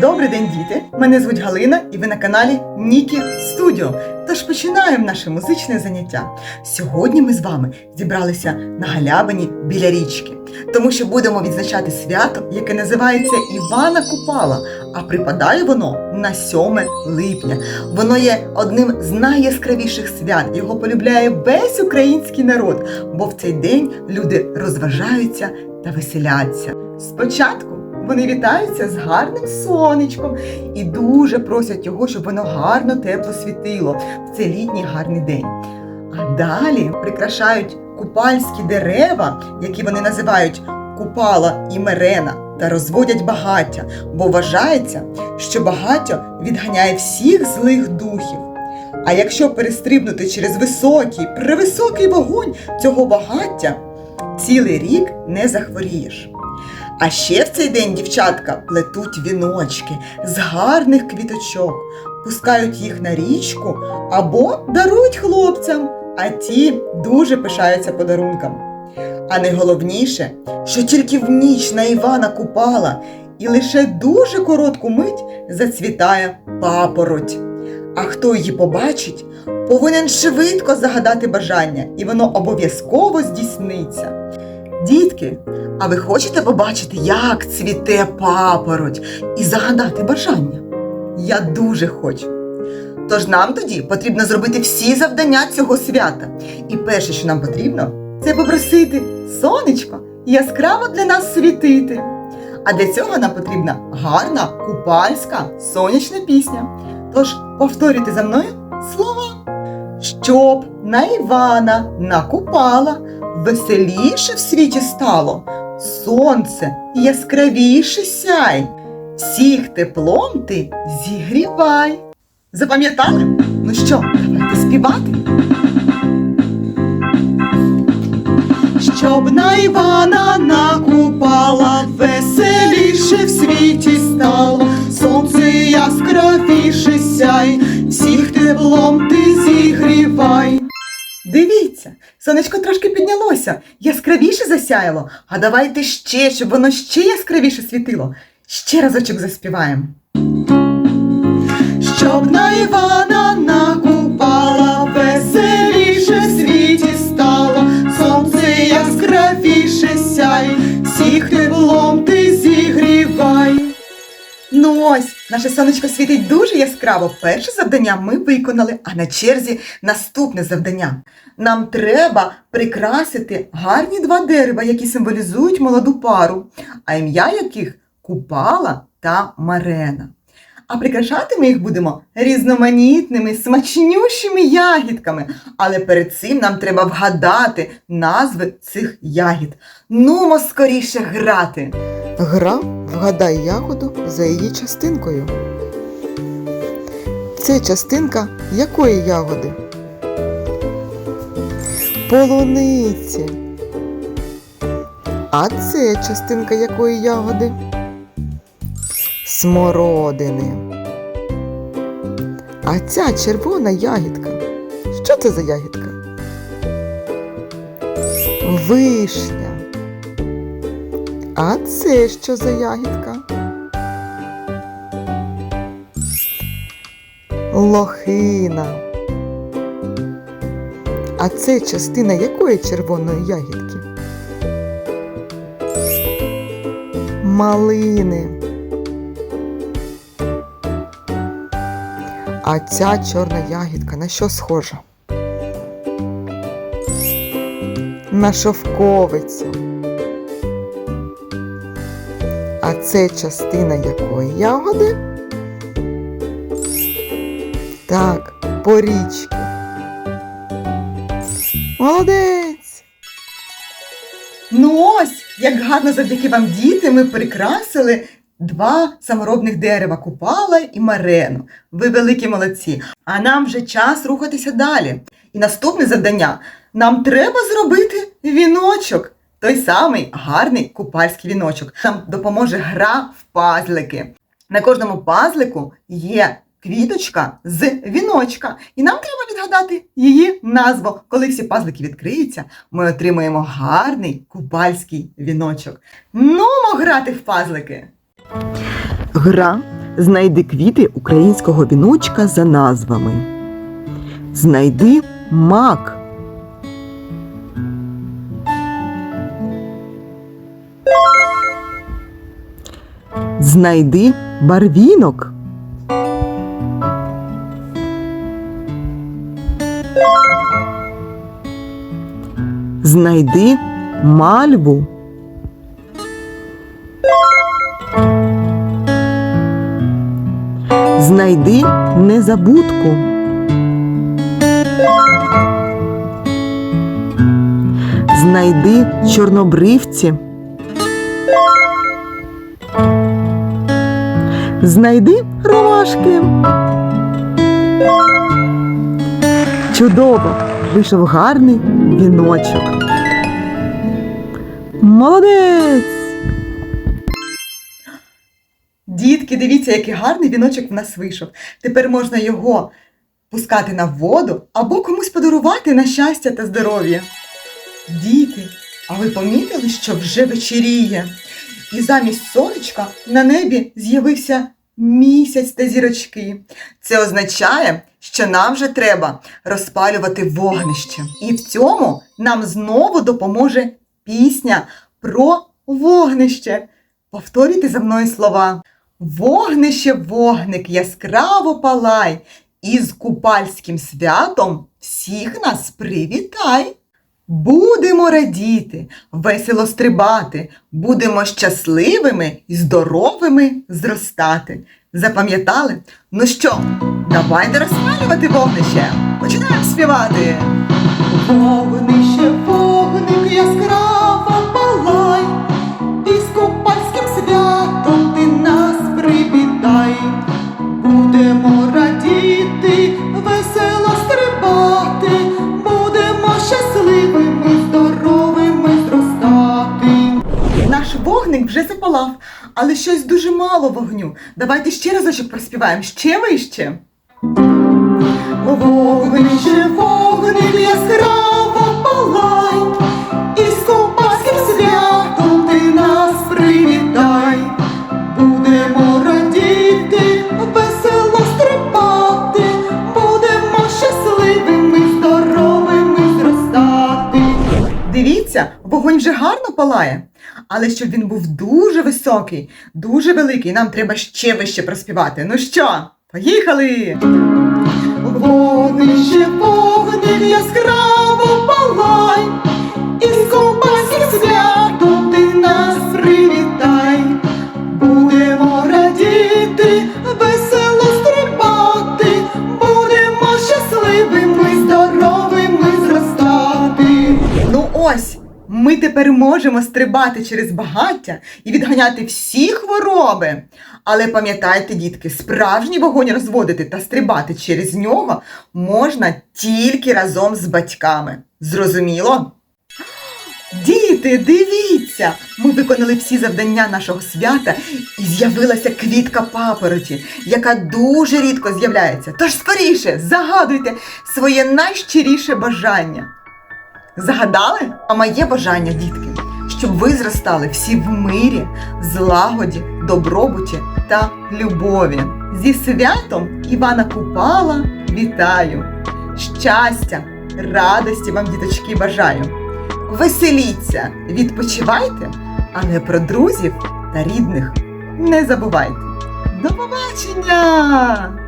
Добрий день, діти! Мене звуть Галина, і ви на каналі Нікі Студіо. Тож починаємо наше музичне заняття. Сьогодні ми з вами зібралися на галявині біля річки, тому що будемо відзначати свято, яке називається Івана Купала, а припадає воно на 7 липня. Воно є одним з найяскравіших свят. Його полюбляє весь український народ, бо в цей день люди розважаються та веселяться. Спочатку вони вітаються з гарним сонечком і дуже просять його, щоб воно гарно тепло світило в цей літній гарний день. А далі прикрашають купальські дерева, які вони називають купала і мерена, та розводять багаття, бо вважається, що багаття відганяє всіх злих духів. А якщо перестрибнути через високий, превисокий вогонь цього багаття, цілий рік не захворієш. А ще в цей день дівчатка плетуть віночки з гарних квіточок, пускають їх на річку або дарують хлопцям, а ті дуже пишаються подарункам. А найголовніше, що тільки в ніч на Івана Купала і лише дуже коротку мить зацвітає папороть. А хто її побачить, повинен швидко загадати бажання, і воно обов'язково здійсниться. Дітки, а ви хочете побачити, як цвіте папороть і загадати бажання? Я дуже хочу. Тож нам тоді потрібно зробити всі завдання цього свята. І перше, що нам потрібно, це попросити сонечко яскраво для нас світити. А для цього нам потрібна гарна купальська сонячна пісня. Тож повторюйте за мною слова. Щоб на Івана накупала, веселіше в світі стало. Сонце яскравіше сяй, всіх теплом ти зігрівай. Запам'ятали? Ну що, давайте співати. Щоб на Івана накупала, веселіше в світі засяяло. А давайте ще, щоб воно ще яскравіше світило. Ще разочок заспіваємо. Щоб на Івана наше сонечко світить дуже яскраво. Перше завдання ми виконали, а на черзі наступне завдання. Нам треба прикрасити гарні два дерева, які символізують молоду пару, а ім'я яких Купала та Марена. А прикрашати ми їх будемо різноманітними, смачнющими ягідками. Але перед цим нам треба вгадати назви цих ягід. Нумо скоріше грати. Гра вгадай ягоду за її частинкою. Це частинка якої ягоди? Полуниці. А це частинка якої ягоди? Смородини. А ця червона ягідка. Що це за ягідка? Вишня. А це що за ягідка? Лохина. А це частина якої червоної ягідки? Малини. А ця чорна ягідка на що схожа? На шовковицю. А це частина якої ягоди? Так, порічки. Молодець! Ну ось, як гарно завдяки вам діти, ми прикрасили два саморобних дерева Купала і Марену. Ви великі молодці. А нам вже час рухатися далі. І наступне завдання нам треба зробити віночок. Той самий гарний купальський віночок. Нам допоможе гра в пазлики. На кожному пазлику є квіточка з віночка, і нам треба відгадати її назву. Коли всі пазлики відкриються, ми отримаємо гарний купальський віночок. Нумо грати в пазлики. Гра Знайди квіти українського віночка за назвами. Знайди мак. Знайди барвінок. Знайди мальву. Знайди незабудку. Знайди чорнобривці. Знайди ромашки. Чудово! Вийшов гарний віночок. Молодець! Дітки, дивіться, який гарний віночок в нас вийшов. Тепер можна його пускати на воду або комусь подарувати на щастя та здоров'я. Діти, а ви помітили, що вже вечеріє? І замість сонечка на небі з'явився місяць та зірочки. Це означає, що нам вже треба розпалювати вогнище. І в цьому нам знову допоможе пісня про вогнище. Повторюйте за мною слова. Вогнище, вогник, яскраво палай, і з купальським святом всіх нас привітай. Будемо радіти, весело стрибати, будемо щасливими і здоровими зростати. Запам'ятали? Ну що, давайте розпалювати вогнище. Починаємо співати. Вогнище, запалав, але щось дуже мало вогню. Давайте ще разочок проспіваємо, ще вище. Вогнище, вогник яскраво палай, і з купальським святом ти нас привітай. Будемо радіти, весело стрибати, будемо щасливими, здоровими зростати. Дивіться, вогонь вже гарно палає, але щоб він був дуже високий, дуже великий, нам треба ще вище проспівати. Ну що, поїхали! Вогнище, вогник яскраво палай, і з ми тепер можемо стрибати через багаття і відганяти всі хвороби. Але пам'ятайте, дітки, справжній вогонь розводити та стрибати через нього можна тільки разом з батьками. Зрозуміло? Діти, дивіться! Ми виконали всі завдання нашого свята і з'явилася квітка папороті, яка дуже рідко з'являється. Тож скоріше загадуйте своє найщиріше бажання. Загадали? А моє бажання, дітки, щоб ви зростали всі в мирі, злагоді, добробуті та любові. Зі святом Івана Купала вітаю! Щастя, радості вам, діточки, бажаю! Веселіться, відпочивайте, але про друзів та рідних не забувайте. До побачення!